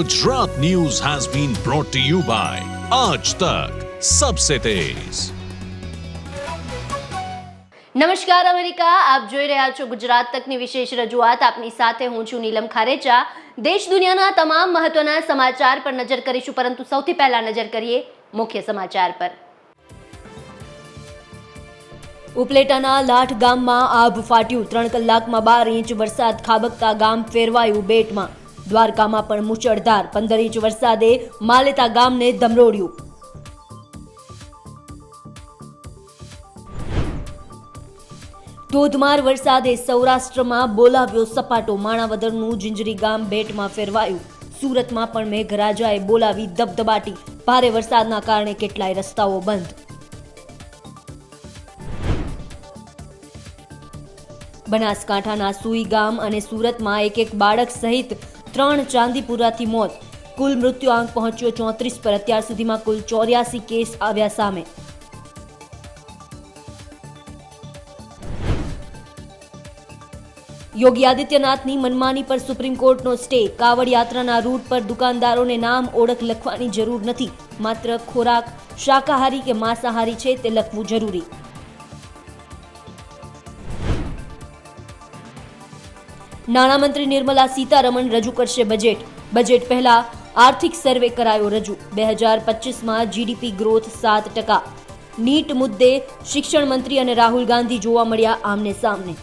Gujarat news has been brought to you by Aaj Tak Sabse Tez. નમસ્કાર, America. આપ જોઈ રહ્યા છો ગુજરાત તકની વિશેષ રજૂઆત. આપની સાથે હું છું નીલમ ખારેચા. દેશ દુનિયાના તમામ મહત્વના સમાચાર પર નજર કરીશું, પરંતુ સૌથી પહેલા નજર કરીએ મુખ્ય સમાચાર પર. ઉપલેટાના લાઠ ગામમાં આભ ફાટ્યું ત્રણ કલાકમાં બાર ઇંચ વરસાદ, ખાબકતા ગામ ફેરવાયું બેટમાં. દ્વારકામાં પણ મુશળધાર પંદર ઇંચ વરસાદે માલેતા ગામને ધમરોડ્યું ધોધમાર વરસાદે સૌરાષ્ટ્રમાં બોલાવ્યો સપાટો. માણાવદરનું જિંજરી ગામ બેટમાં ફેરવાયું. સુરતમાં પણ મેઘરાજાએ બોલાવી ધબધબાટી ભારે વરસાદના કારણે કેટલાય રસ્તાઓ બંધ. બનાસકાંઠાના સુઈ ગામ અને સુરતમાં એક એક બાળક સહિત ત્રણ ચાંદીપુરાથી મોત. કુલ મૃત્યુઆંક પહોંચ્યો ચોત્રીસ પર. અત્યાર સુધીમાં કુલ ચોર્યાસી કેસ આવ્યા સામે. યોગી આદિત્યનાથની મનમાની પર સુપ્રીમ કોર્ટનો સ્ટે. કાવડ યાત્રાના રૂટ પર દુકાનદારોને નામ ઓળખ લખવાની જરૂર નથી. માત્ર ખોરાક, શાકાહારી કે માંસાહારી છે તે લખવું જરૂરી. નાણામંત્રી નિર્મલા સીતારમણ રજૂ કરશે બજેટ. બજેટ પહેલા આર્થિક સર્વે કરાયો રજૂ. બે હજાર પચીસમાં જીડીપી ગ્રોથ સાત ટકા. નીટ મુદ્દે શિક્ષણ મંત્રી અને રાહુલ ગાંધી જોવા મળ્યા આમને સામને.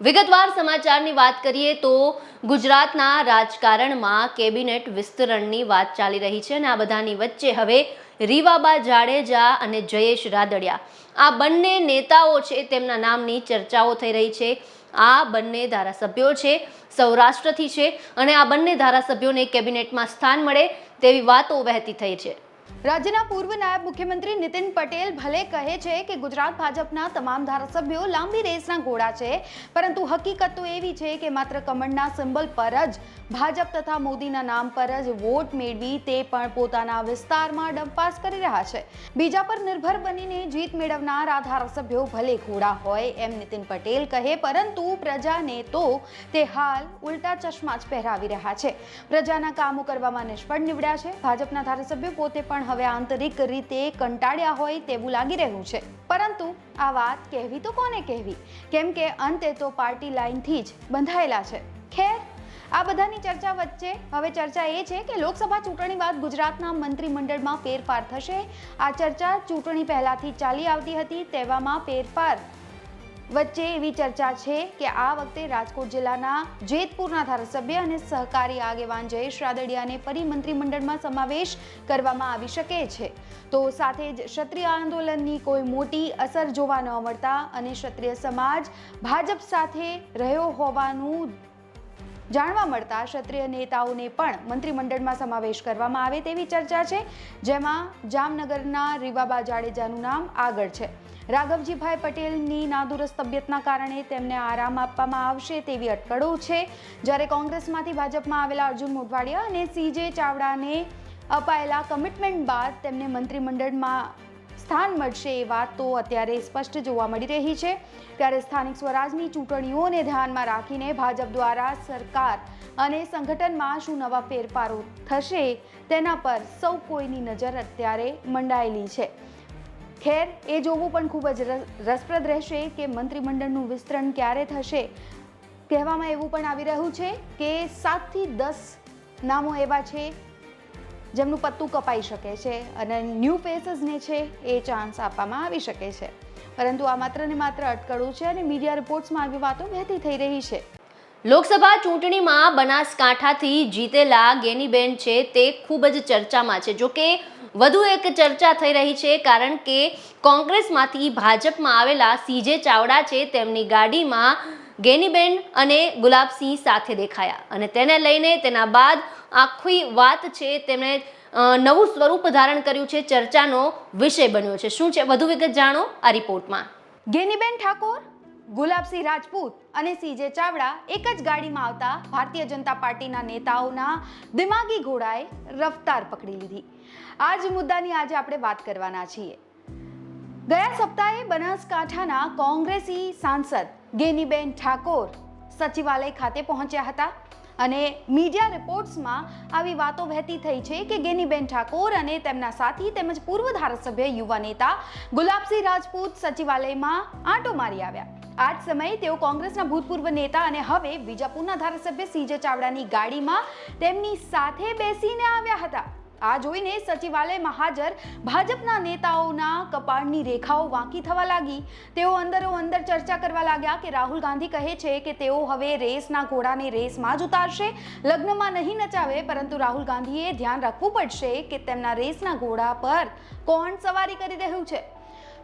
વિગતવાર સમાચારની વાત કરીએ તો ગુજરાતના રાજકારણમાં કેબિનેટ વિસ્તરણની વાત ચાલી રહી છે અને આ બધાની વચ્ચે હવે રીવાબા જાડેજા અને જયેશ રાદડિયા. આ બંને નેતાઓ છે તેમના નામની ચર્ચાઓ થઈ રહી છે. આ બંને ધારાસભ્યો છે, સૌરાષ્ટ્રથી છે અને આ બંને ધારાસભ્યોને કેબિનેટમાં સ્થાન મળે તેવી વાતો વહેતી થઈ છે. રાજ્યના પૂર્વ નાયબ મુખ્યમંત્રી નીતિન પટેલ ભલે કહે છે કે ગુજરાત ભાજપના તમામ ધારાસભ્યો લાંબી રેસના ઘોડા છે, પરંતુ હકીકત તો એવી છે કે માત્ર કમળના સિમ્બલ પર જ ભાજપ તથા મોદીના નામ પર જ વોટ મેળવી તે પણ પોતાના વિસ્તારમાં ડંપાસ કરી રહ્યા છે. બીજા પર નિર્ભર બનીને જીત મેળવનાર આ ધારાસભ્યો ભલે ઘોડા હોય એમ નીતિન પટેલ કહે, પરંતુ પ્રજાને તો તે હાલ ઉલટા ચશ્મા જ પહેરાવી રહ્યા છે. પ્રજાના કામો કરવામાં નિષ્ફળ નીવડ્યા છે. ભાજપના ધારાસભ્યો પોતે પણ હવે આંતરિક રીતે કંટાળ્યા હોય તેવું લાગી રહ્યું છે. પરંતુ આ વાત કહેવી તો કોને કહેવી? કેમ કે અંતે તો પાર્ટી લાઇનથી જ બંધાયેલા છે. ખેર, આ બધાની ચર્ચા વચ્ચે હવે ચર્ચા એ છે કે લોકસભા ચૂંટણી બાદ ગુજરાતના મંત્રીમંડળમાં ફેરફાર થશે. આ ચર્ચા ચૂંટણી પહેલાથી ચાલી આવતી હતી, તેવામાં ફેરફાર વચ્ચે એવી ચર્ચા છે કે આ વખતે રાજકોટ જિલ્લાના જેતપુરના ધારાસભ્ય અને સહકારી આગેવાન જયેશ રાદડિયાને ફરી મંત્રીમંડળમાં સમાવેશ કરવામાં આવી શકે છે. તો સાથે જ ક્ષત્રિય આંદોલનની કોઈ મોટી અસર જોવા ન મળતા અને ક્ષત્રિય સમાજ ભાજપ સાથે રહ્યો હોવાનું જાણવા મળતા ક્ષત્રિય નેતાઓને પણ મંત્રીમંડળમાં સમાવેશ કરવામાં આવે તેવી ચર્ચા છે, જેમાં જામનગરના રીવાબા જાડેજાનું નામ આગળ છે. રાઘવજીભાઈ પટેલની નાદુરસ્ત તબિયતના કારણે તેમને આરામ આપવામાં આવશે તેવી અટકળો છે. જ્યારે કોંગ્રેસમાંથી ભાજપમાં આવેલા અર્જુન મોઢવાડિયા અને સીજે ચાવડાને અપાયેલા કમિટમેન્ટ બાદ તેમને મંત્રીમંડળમાં સ્થાન મળશે એ વાત તો અત્યારે સ્પષ્ટ જોવા મળી રહી છે. ત્યારે સ્થાનિક સ્વરાજની ચૂંટણીઓને ધ્યાનમાં રાખીને ભાજપ દ્વારા સરકાર અને સંગઠનમાં શું નવા ફેરફારો થશે તેના પર સૌ કોઈની નજર અત્યારે મંડાયેલી છે. ખેર, એ જોવું પણ ખૂબ જ રસ- રસપ્રદ રહેશે કે મંત્રીમંડળનું વિસ્તરણ ક્યારે થશે? કહેવામાં એવું પણ આવી રહ્યું છે કે સાતથી દસ નામો એવા છે જેમનું પત્તું કપાઈ શકે છે અને ન્યૂ ફેસીસને છે એ ચાન્સ આપવામાં આવી શકે છે. પરંતુ આ માત્ર ને માત્ર અટકળું છે અને મીડિયા રિપોર્ટ્સમાં આવી વાતો વહેતી થઈ રહી છે. લોકસભા ચૂંટણીમાં બનાસકાંઠાથી જીતેલા ગેનીબેન છે તે ખૂબ જ ચર્ચામાં છે. જો કે વધુ એક ચર્ચા થઈ રહી છે, કારણ કે કોંગ્રેસમાંથી ભાજપમાં આવેલા સીજે ચાવડા છે, તેમની ગાડીમાં ગેનીબેન અને ગુલાબસિંહ સાથે દેખાયા. અને તેને લઈને તેના બાદ આખી વાત છે, તેમણે નવું સ્વરૂપ ધારણ કર્યું છે, ચર્ચાનો વિષય બન્યો છે. શું છે? વધુ વિગત જાણો આ રિપોર્ટમાં. ગેનીબેન ઠાકોર, ગુલાબસિંહ રાજપૂત અને સીજે ચાવડા એક જ ગાડીમાં આવતા ભારતીય જનતા પાર્ટીના નેતાઓના દિમાગી ઘોડાએ રફતાર પકડી લીધી. આ જ મુદ્દાની આજે આપણે વાત કરવાના છીએ. ગયા સપ્તાહે બનાસકાંઠાના કોંગ્રેસી સાંસદ ગેનીબેન ઠાકોર સચિવાલય ખાતે પહોંચ્યા હતા અને મીડિયા રિપોર્ટ્સમાં આવી વાતો વહેતી થઈ છે કે ગેનીબેન ઠાકોર અને તેમના સાથી તેમજ પૂર્વ ધારાસભ્ય યુવા નેતા ગુલાબસિંહ રાજપૂત સચિવાલયમાં આંટો મારી આવ્યા. આ જ સમયે તેઓ કોંગ્રેસના ભૂતપૂર્વ નેતા અને હવે બીજાપુરના ધારાસભ્ય સીજે ચાવડાની ગાડીમાં તેમની સાથે બેસીને આવ્યા હતા. આ જોઈને સચિવાલયમાં હાજર ભાજપના નેતાઓના કપાળની રેખાઓ વાંકી થવા લાગી. તેઓ અંદરો અંદર ચર્ચા કરવા લાગ્યા કે રાહુલ ગાંધી કહે છે કે તેઓ હવે રેસના ઘોડાને રેસમાં જ ઉતારશે. લગ્નમાં નહીં નચાવે, પરંતુ રાહુલ ગાંધીએ ધ્યાન રાખવું પડશે કે તેમના રેસના ઘોડા પર કોણ સવારી કરી રહ્યું છે.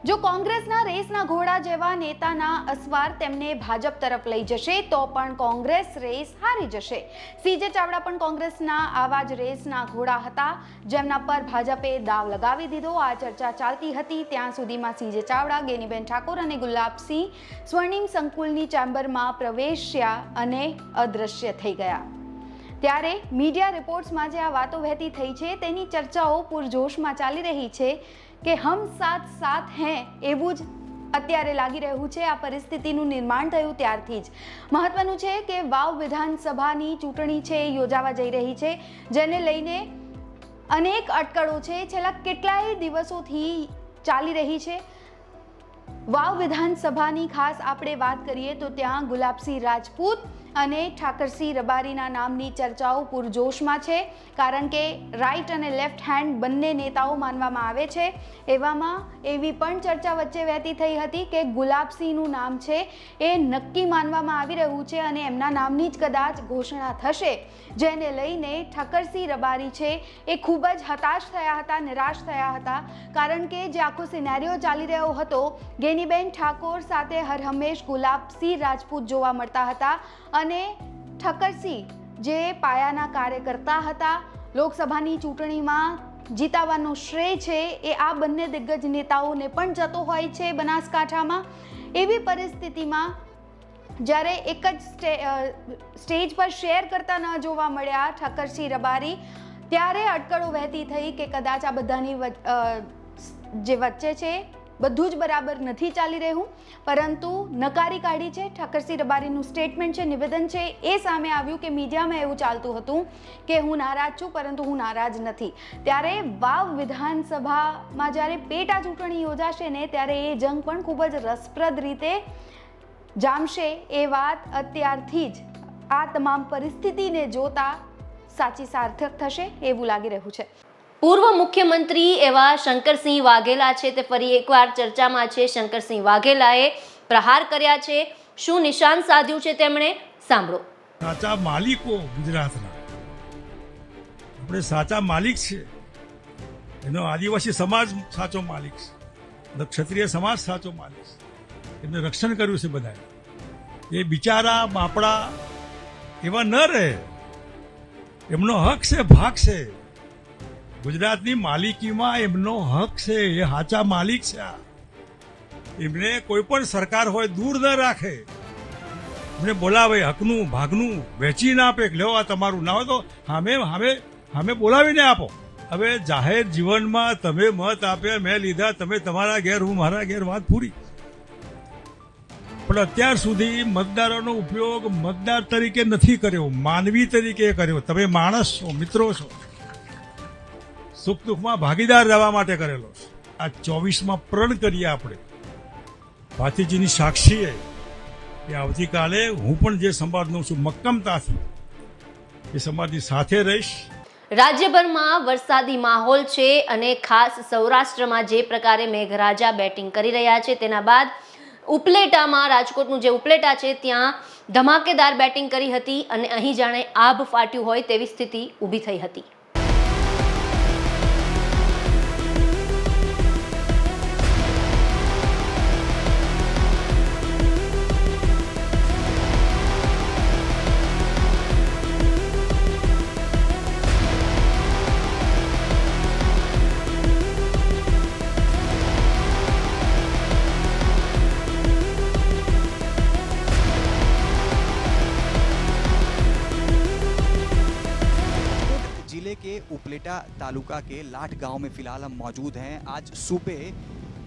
જો કોંગ્રેસના રેસના ઘોડા જેવા નેતાના અસવાર તેમને ભાજપ તરફ લઈ જશે, તો પણ કોંગ્રેસ રેસ હારી જશે. સીજે ચાવડા પણ કોંગ્રેસના આવા જ રેસના ઘોડા હતા, જેમના પર ભાજપે દાવ લગાવી દીધો. આ ચર્ચા ચાલતી હતી. ત્યાં સુધીમાં સીજે ચાવડા, ગેનીબેન ઠાકોર અને ગુલાબસિંહ સ્વર્ણિમ સંકુલની ચેમ્બરમાં પ્રવેશ્યા અને અદૃશ્ય થઈ ગયા. ત્યારે મીડિયા રિપોર્ટ્સમાં જે આ વાતો વહેતી થઈ છે, તેની ચર્ચાઓ પૂરજોશમાં ચાલી રહી છે. કે હમ સાથ સાથ હૈ એવું જ અત્યારે લાગી રહ્યું છે આ પરિસ્થિતિનું નિર્માણ થયું ત્યારથી જ. મહત્વનું છે કે વાવ વિધાનસભાની ચૂંટણી છે એ યોજાવા જઈ રહી છે, જેને લઈને અનેક અટકળો છે. છેલ્લા કેટલાય દિવસોથી ચાલી રહી છે. વાવ વિધાનસભાની ખાસ આપણે વાત કરીએ તો ત્યાં ગુલાબસિંહ રાજપૂત અને ઠાકરસિંહ રબારીના નામની ચર્ચાઓ પૂરજોશમાં છે, કારણ કે રાઈટ અને લેફ્ટ હેન્ડ બંને નેતાઓ માનવામાં આવે છે. એવામાં એવી પણ ચર્ચા વચ્ચે વહેતી થઈ હતી કે ગુલાબસિંહનું નામ છે એ નક્કી માનવામાં આવી રહ્યું છે અને એમના નામની જ કદાચ ઘોષણા થશે. જેને લઈને ઠાકરસિંહ રબારી છે એ ખૂબ જ હતાશ થયા હતા, નિરાશ થયા હતા, કારણ કે જે આખો સિનેરિયો ચાલી રહ્યો હતો, ગેનીબેન ઠાકોર સાથે હરહંમેશ ગુલાબસિંહ રાજપૂત જોવા મળતા હતા અને ઠક્કરસિંહ જે પાયાના કાર્યકર્તા હતા, લોકસભાની ચૂંટણીમાં જીતાવાનો શ્રેય છે, એ આ બંને દિગ્ગજ નેતાઓને પણ જતો હોય છે બનાસકાંઠામાં. એવી પરિસ્થિતિમાં જ્યારે એક જ સ્ટે સ્ટેજ પર શેર કરતા ન જોવા મળ્યા ઠક્કરસિંહ રબારી, ત્યારે અટકળો વહેતી થઈ કે કદાચ આ બધાની જે વચ્ચે છે બધું જ બરાબર નથી ચાલી રહ્યું. પરંતુ નકારી કાઢી છે. ઠાકરસિંહ રબારીનું સ્ટેટમેન્ટ છે, નિવેદન છે, એ સામે આવ્યું કે મીડિયામાં એવું ચાલતું હતું કે હું નારાજ છું, પરંતુ હું નારાજ નથી. ત્યારે વાવ વિધાનસભામાં જ્યારે પેટા ચૂંટણી યોજાશે ને ત્યારે એ જંગ પણ ખૂબ જ રસપ્રદ રીતે જામશે એ વાત અત્યારથી જ આ તમામ પરિસ્થિતિને જોતા સાચી સાર્થક થશે એવું લાગી રહ્યું છે. પૂર્વ મુખ્યમંત્રી એવા શંકરસિંહ વાઘેલા છે તે ફરી એકવાર ચર્ચામાં છે. શંકરસિંહ વાઘેલાએ પ્રહાર કર્યા છે. શું નિશાન સાધ્યું છે તેમણે? સાંભળો. સાચા માલિકો ગુજરાતના. આપણે સાચા માલિક છે. એનો આદિવાસી સમાજ સાચો માલિક છે. ક્ષત્રિય સમાજ સાચો માલિક છે. એમને રક્ષણ કર્યું છે બધાએ. એ બિચારા, બાપડા એવા ન રહે. એમનો હક છે, ભાગ છે. ગુજરાતની માલિકીમાં એમનો હક છે, એ સાચા માલિક છે એમને કોઈ પણ સરકાર હોય દૂર ન રાખે. એમને બોલાવે, હકનું, ભાગનું વેચી ના આપે લ્યો આ તમારું ના હોય તો સામે હામે સામે બોલાવીને આપો. હવે જાહેર જીવનમાં તમે મત આપ્યા, મેં લીધા, તમે તમારા ઘેર, હું મારા ઘેર વાત પૂરી. પણ અત્યાર સુધી મતદારોનો ઉપયોગ મતદાર તરીકે નથી કર્યો, માનવી તરીકે કર્યો. તમે માણસ છો, મિત્રો છો. સુખ દુઃખમાં ભાગીદાર રહેવા માટે કરેલો આ ચોવીસમાં પ્રણ કરીએ આપણે. ભાતીજીની સાક્ષીએ કે આવતીકાલે હું પણ જે સંવાદનો છું મક્કમતાથી, એ સમાજની સાથે રહીશ. રાજ્યભરમાં વરસાદી માહોલ છે અને ખાસ સૌરાષ્ટ્રમાં જે પ્રકારે મેઘરાજા બેટિંગ કરી રહ્યા છે, તેના બાદ ઉપલેટામાં, રાજકોટનું જે ઉપલેટા છે, ત્યાં ધમાકેદાર બેટિંગ કરી હતી અને અહીં જાણે આભ ફાટ્યું હોય તેવી સ્થિતિ ઊભી થઈ હતી. तालुका के लाठ गाँव में फ़िलहाल हम मौजूद हैं। आज सुबह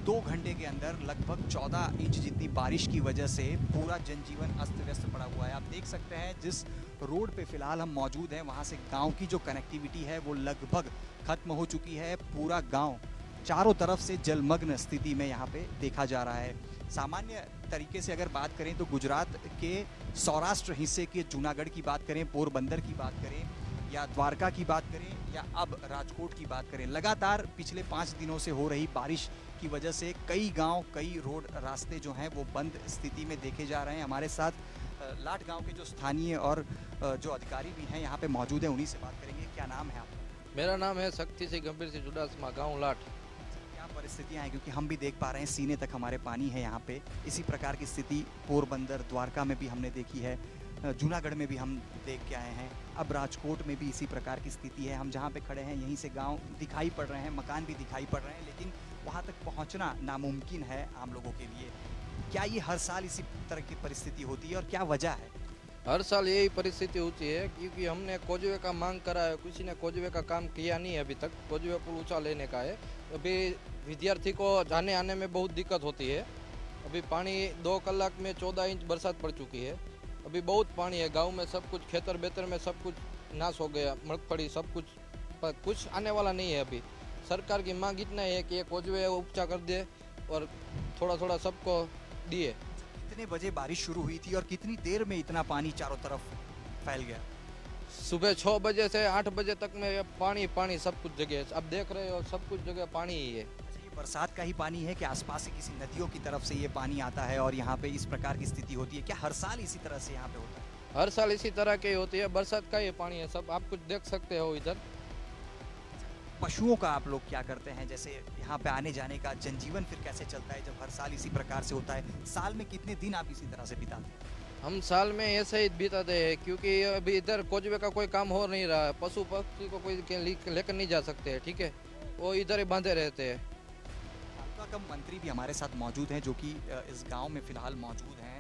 दो घंटे के अंदर लगभग 14 इंच जितनी बारिश की वजह से पूरा जनजीवन अस्त व्यस्त पड़ा हुआ है। आप देख सकते हैं, जिस रोड पे फ़िलहाल हम मौजूद हैं, वहाँ से गाँव की जो कनेक्टिविटी है, वो लगभग खत्म हो चुकी है। पूरा गाँव चारों तरफ़ से जलमग्न स्थिति में यहाँ पे देखा जा रहा है। सामान्य तरीके से अगर बात करें तो गुजरात के सौराष्ट्र हिस्से के जूनागढ़ की बात करें, पोरबंदर की बात करें या द्वारका की बात करें या अब राजकोट की बात करें लगातार पिछले पाँच दिनों से हो रही बारिश की वजह से कई गाँव कई रोड रास्ते जो हैं वो बंद स्थिति में देखे जा रहे हैं। हमारे साथ लाट गाँव के जो स्थानीय और जो अधिकारी भी हैं यहाँ पे मौजूद हैं उन्हीं से बात करेंगे। क्या नाम है आपका? मेरा नाम है शक्ति से गंभीर सिंह जुडासमा गाँव लाठ क्या परिस्थितियाँ हैं? क्योंकि हम भी देख पा रहे हैं सीने तक हमारे पानी है यहाँ पे। इसी प्रकार की स्थिति पोरबंदर द्वारका में भी हमने देखी है। जूनागढ़ में भी हम देख के आए हैं। अब राजकोट में भी इसी प्रकार की स्थिति है। हम जहाँ पे खड़े हैं, यहीं से गाँव दिखाई पड़ रहे हैं, मकान भी दिखाई पड़ रहे हैं, लेकिन वहाँ तक पहुँचना नामुमकिन है आम लोगों के लिए। क्या ये हर साल इसी तरह की परिस्थिति होती है और क्या वजह है? हर साल यही परिस्थिति होती है क्योंकि हमने कोजवे का मांग करा है। किसी ने कोजवे का काम किया नहीं है अभी तक। कोजवे पुल ऊँचा लेने का है। अभी विद्यार्थी को जाने आने में बहुत दिक्कत होती है। अभी पानी दो कलाक में चौदह इंच बरसात पड़ चुकी है। अभी बहुत पानी है गाँव में सब कुछ खेतर बेतर में सब कुछ नाश हो गया मगफड़ी सब कुछ। पर कुछ आने वाला नहीं है अभी। सरकार की मांग इतना है कि ये कोजवे ऊँचा कर दे और थोड़ा थोड़ा सबको दिए। कितने बजे बारिश शुरू हुई थी और कितनी देर में इतना पानी चारों तरफ़ फैल गया? सुबह छः बजे से आठ बजे तक में पानी पानी सब कुछ जगह अब देख रहे हो सब कुछ जगह पानी ही है। बरसात का ही पानी है कि आसपास से किसी नदियों की तरफ़ से ये पानी आता है और यहाँ पे इस प्रकार की स्थिति होती है। क्या हर साल इसी तरह से यहाँ पे होता है? हर साल इसी तरह की होती है। बरसात का ये पानी है सब आप कुछ देख सकते हो इधर। पशुओं का आप लोग क्या करते हैं? जैसे यहाँ पे आने जाने का जनजीवन फिर कैसे चलता है जब हर साल इसी प्रकार से होता है? साल में कितने दिन आप इसी तरह से बिताते हैं? हम साल में ऐसे ही बिताते हैं क्योंकि अभी इधर कोजवे का कोई काम हो नहीं रहा है। पशु पक्षी को कोई लेकर नहीं जा सकते ठीक है? वो इधर ही बांधे रहते हैं। तालुका कम मंत्री भी हमारे साथ मौजूद हैं, जो कि इस गाँव में फ़िलहाल मौजूद हैं।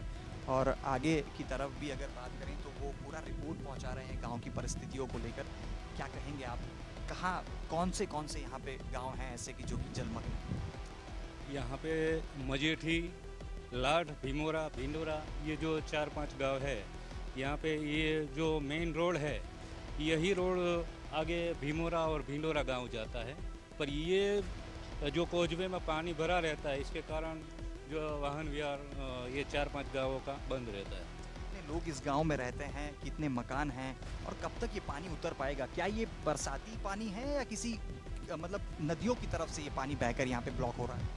और आगे की तरफ़ भी अगर बात करें तो वो पूरा रिपोर्ट पहुँचा रहे हैं गाँव की परिस्थितियों को लेकर। क्या कहेंगे आप? कहाँ, कौन से कौन से यहाँ पे गाँव हैं ऐसे कि जो कि जलमग्न? यहाँ पे मजेठी, लाड, भीमोरा, भिंडोरा, ये जो चार पाँच गाँव है, यहाँ पे ये जो मेन रोड है, यही रोड आगे भीमोरा और भिंडोरा गाँव जाता है। पर ये जो कोजवे में पानी भरा रहता है इसके कारण जो वाहन व्यवहार अ, ये चार पाँच गाँवों का बंद रहता है। कितने लोग इस गाँव में रहते हैं कितने मकान हैं और कब तक ये पानी उतर पाएगा? क्या ये बरसाती पानी है या किसी मतलब नदियों की तरफ़ से ये पानी बहकर यहाँ पे ब्लॉक हो रहा है?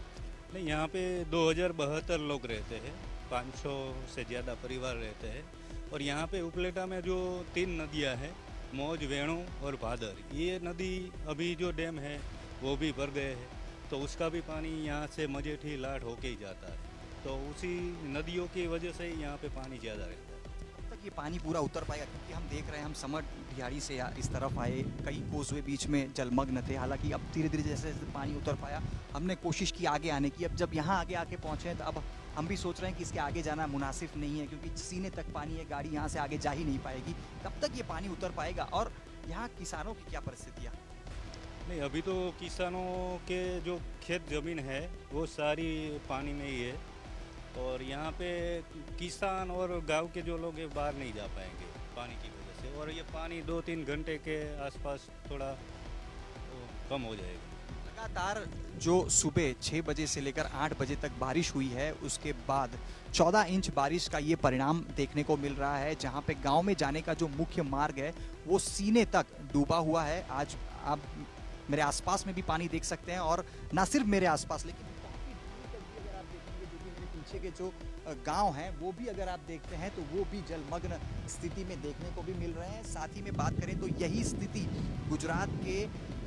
नहीं यहाँ पे दो हज़ार बहत्तर लोग रहते हैं पाँच सौ से ज़्यादा परिवार रहते हैं और यहाँ पे उपलेटा में जो तीन नदियाँ हैं मौज वेणु और भादर ये नदी अभी जो डैम है वो भी भर गए हैं। तो उसका भी पानी यहाँ से मजेठी लाट होके ही जाता है। तो उसी नदियों की वजह से ही यहाँ पे पानी ज़्यादा रहता है। तक ये पानी पूरा उतर पाएगा क्योंकि हम देख रहे हैं, हम समर ढियाड़ी से इस तरफ़ आए, कई कोसवे बीच में जलमग्न थे। हालाँकि अब धीरे धीरे जैसे जैसे पानी उतर पाया, हमने कोशिश की आगे आने की। अब जब यहाँ आगे आके पहुँचे तो अब हम भी सोच रहे हैं कि इसके आगे जाना मुनासिब नहीं है, क्योंकि सीने तक पानी है, गाड़ी यहाँ से आगे जा ही नहीं पाएगी। तब तक ये पानी उतर पाएगा, और यहाँ किसानों की क्या परिस्थितियाँ? नहीं, अभी तो किसानों के जो खेत ज़मीन है, वो सारी पानी में ही है। और यहाँ पे किसान और गाँव के जो लोग हैं बाहर नहीं जा पाएँगे पानी की वजह से। और ये पानी दो तीन घंटे के आसपास थोड़ा कम हो जाएगा। लगातार जो सुबह छः बजे से लेकर आठ बजे तक बारिश हुई है, उसके बाद 14 इंच बारिश का ये परिणाम देखने को मिल रहा है, जहाँ पे गाँव में जाने का जो मुख्य मार्ग है, वो सीने तक डूबा हुआ है। आज आप मेरे आसपास में भी पानी देख सकते हैं और ना सिर्फ़ मेरे आसपास, लेकिन पीछे के जो गाँव हैं, वो भी अगर आप देखते हैं तो वो भी जलमग्न स्थिति में देखने को भी मिल रहे हैं। साथ ही में बात करें तो यही स्थिति गुजरात के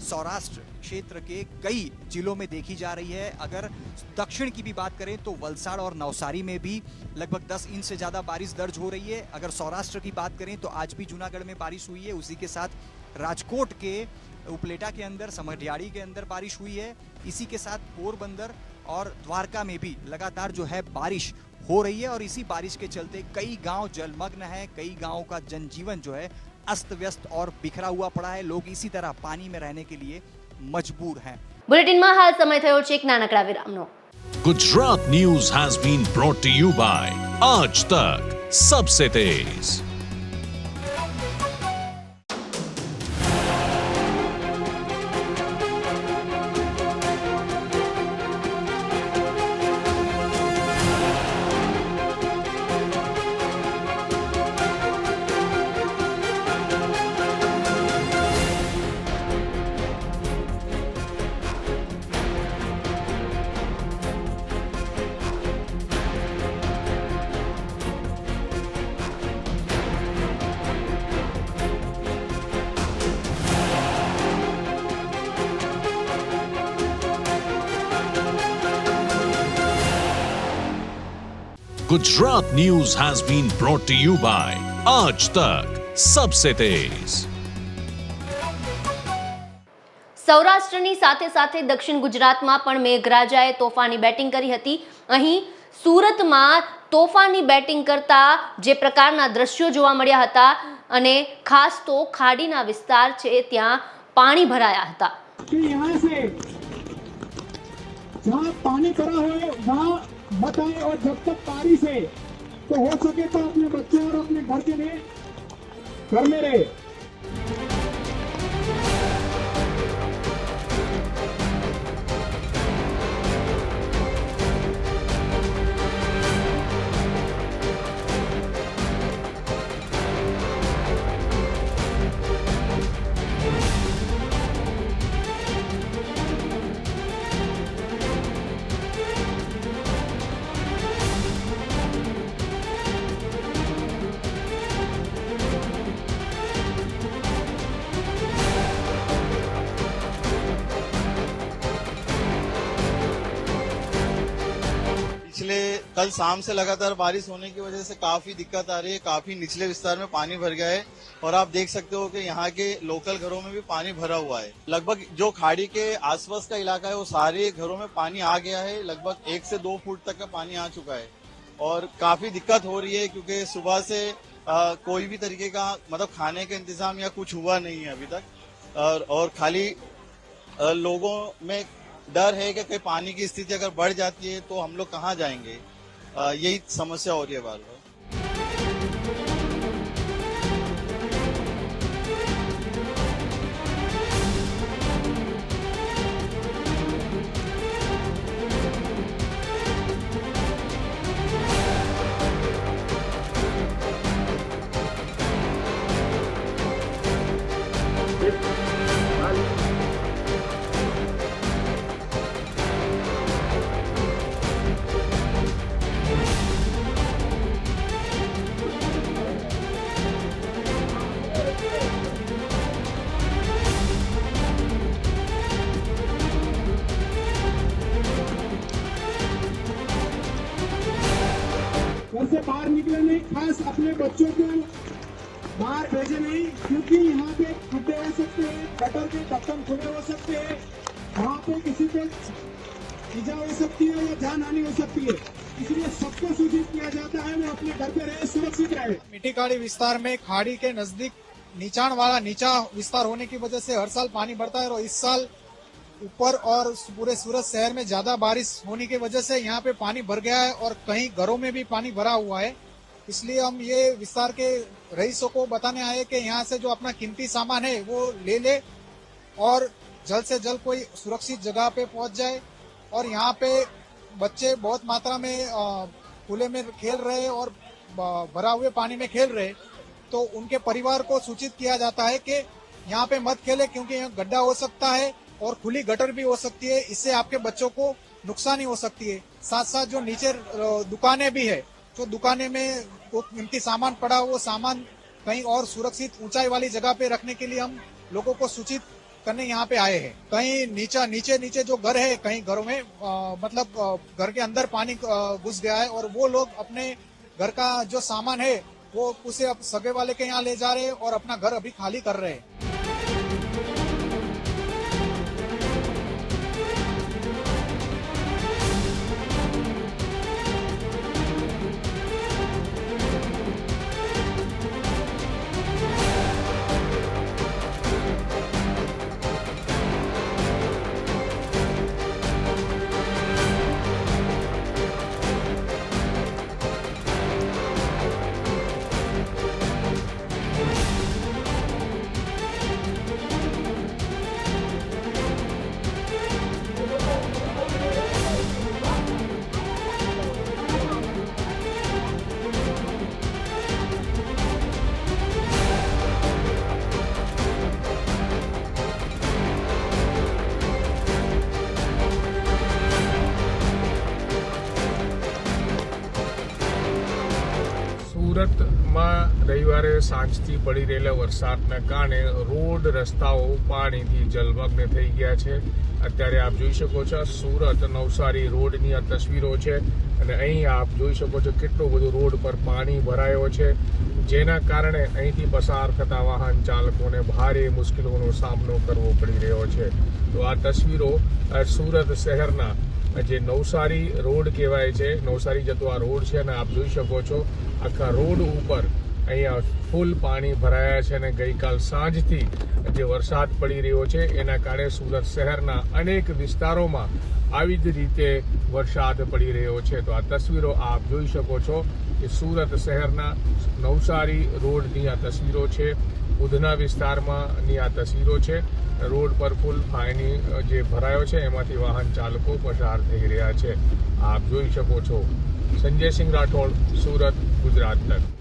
सौराष्ट्र क्षेत्र के कई जिलों में देखी जा रही है। अगर दक्षिण की भी बात करें तो वलसाड़ और नवसारी में भी लगभग 10 इंच से ज़्यादा बारिश दर्ज हो रही है। अगर सौराष्ट्र की बात करें तो आज भी जूनागढ़ में बारिश हुई है। उसी के साथ राजकोट के उपलेटा के अंदर समढियाड़ी के अंदर बारिश हुई है इसी के साथ पोरबंदर और द्वारका में भी लगातार जो है बारिश हो रही है और इसी बारिश के चलते कई गांव जलमग्न हैं कई गांवों का जनजीवन जो है अस्त व्यस्त और बिखरा हुआ पड़ा है लोग इसी तरह पानी में रहने के लिए मजबूर हैं બુલેટિનમાં હાલ સમય થયો છે એક નાનકડા વિરામનો Gujarat News has been brought to you by Aaj Tak, सबसे तेज Gujarat News has been brought to you by Aaj Tak Sabse Tez. સૌરાષ્ટ્રની સાથે સાથે દક્ષિણ ગુજરાતમાં પણ મેઘરાજાએ તોફાની બેટિંગ કરી હતી અહીં સુરતમાં તોફાની બેટિંગ કરતા જે પ્રકારના દ્રશ્યો જોવા મળ્યા હતા અને ખાસ તો ખાડીના વિસ્તાર છે ત્યાં પાણી ભરાયા હતા कि यहाँ से जहाँ पानी भरा हो वहाँ मत आए और जब तक बारिश है तो हो सके तो अपने बच्चे और अपने घर के लिए घर में रहे कल शाम से लगातार बारिश होने की वजह से काफ़ी दिक्कत आ रही है काफ़ी निचले विस्तार में पानी भर गया है और आप देख सकते हो कि यहाँ के लोकल घरों में भी पानी भरा हुआ है। लगभग जो खाड़ी के आसपास का इलाका है वो सारे घरों में पानी आ गया है लगभग एक से दो फुट तक का पानी आ चुका है। और काफ़ी दिक्कत हो रही है क्योंकि सुबह से अ, कोई भी तरीके का मतलब खाने का इंतज़ाम या कुछ हुआ नहीं है अभी तक। और, और खाली अ, लोगों में डर है कि कहीं पानी की स्थिति अगर बढ़ जाती है तो हम लोग कहाँ जाएँगे? यही समस्या हो रही है बार बार घर विस्तार में खाड़ी के नज़दीक नीचाण वाला नीचा विस्तार होने की वजह से हर साल पानी बढ़ता है और इस साल ऊपर और पूरे सूरत शहर में ज़्यादा बारिश होने की वजह से यहाँ पे पानी भर गया है और कहीं घरों में भी पानी भरा हुआ है। इसलिए हम ये विस्तार के रईसों को बताने आए कि यहाँ से जो अपना कीमती सामान है वो ले ले और जल्द से जल्द कोई सुरक्षित जगह पे पहुँच जाए और यहाँ पे बच्चे बहुत मात्रा में खुले में खेल रहे और भरा हुए पानी में खेल रहे तो उनके परिवार को सूचित किया जाता है कि यहाँ पे मत खेले क्योंकि यहाँ गड्ढा हो सकता है और खुली गटर भी हो सकती है। इससे आपके बच्चों को नुकसानी हो सकती है। साथ साथ जो नीचे दुकानें भी है जो दुकानें में वो सामान पड़ा वो सामान कहीं और सुरक्षित ऊंचाई वाली जगह पे रखने के लिए हम लोगों को सूचित करने यहाँ पे आए हैं। कहीं नीचा नीचे नीचे जो घर है कहीं घरों में अ, मतलब घर के अंदर पानी घुस गया है और वो लोग अपने घर का जो सामान है वो उसे अब सगे वाले के यहाँ ले जा रहे हैं और अपना घर अभी खाली कर रहे हैं રવિવારે સાંજથી પડી રહેલા વરસાદના કારણે રોડ, રસ્તાઓ, પાણીથી જલમગ્ન થઈ ગયા છે. અત્યારે આપ જોઈ શકો છો, સુરત, નવસારી રોડની આ તસવીરો છે અને અહીં આપ જોઈ શકો છો કેટલું બધું રોડ પર પાણી ભરાયો છે. જેના કારણે અહીંથી પસાર થતા વાહન ચાલકોને ભારે મુશ્કેલીઓનો સામનો કરવો પડી રહ્યો છે. તો આ તસવીરો સુરત શહેરના જે નવસારી રોડ કહેવાય છે, નવસારી જતો આ રોડ છે અને આપ જોઈ શકો છો, આખા રોડ ઉપર અહીંયા ફૂલ પાણી ભરાયા છે અને ગઈકાલ સાંજથી જે વરસાદ પડી રહ્યો છે, એના કારણે સુરત શહેરના અનેક વિસ્તારોમાં આવી જ રીતે વરસાદ પડી રહ્યો છે. તો આ તસવીરો આપ જોઈ શકો છો કે સુરત શહેરના નવસારી રોડની આ તસવીરો છે, ઉધના વિસ્તારમાંની આ તસવીરો છે. રોડ પર ફૂલ પાણી જે ભરાયો છે, એમાંથી વાહન ચાલકો પસાર થઈ રહ્યા છે. આપ જોઈ શકો છો. સંજયસિંહ રાઠોડ, સુરત, ગુજરાત તક.